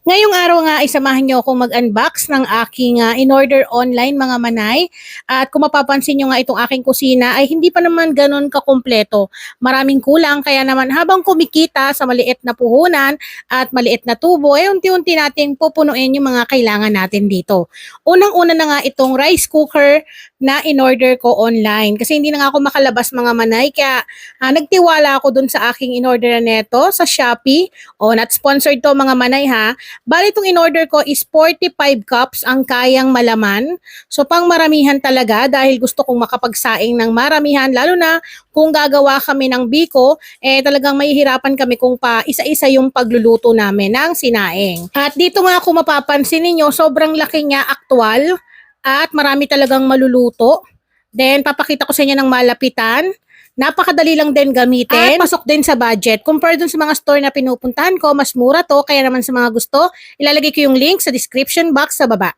Ngayong araw nga ay samahan niyo akong mag-unbox ng aking ah, in-order online mga manay. At kung mapapansin niyo nga itong aking kusina ay hindi pa naman ganun kakumpleto. Maraming kulang kaya naman habang kumikita sa maliit na puhunan at maliit na tubo ay unti-unti nating pupunuin yung mga kailangan natin dito. Unang-una na nga itong rice cooker na in-order ko online kasi hindi na nga ako makalabas mga manay kaya ah, nagtiwala ako dun sa aking in-order na neto sa Shopee. O not sponsored to mga manay ha. Bali itong in-order ko is 45 cups ang kayang malaman. So pang maramihan talaga dahil gusto kong makapagsaing ng maramihan lalo na kung gagawa kami ng biko, eh talagang mahihirapan kami kung pa isa-isa yung pagluluto namin ng sinaing. At dito nga kung mapapansin ninyo, sobrang laki niya aktual at marami talagang maluluto. Then papakita ko sa inyo ng malapitan. Napakadali lang din gamitin. At pasok din sa budget. Compare dun sa mga store na pinupuntahan ko, mas mura to. Kaya naman sa mga gusto, ilalagay ko yung link sa description box sa baba.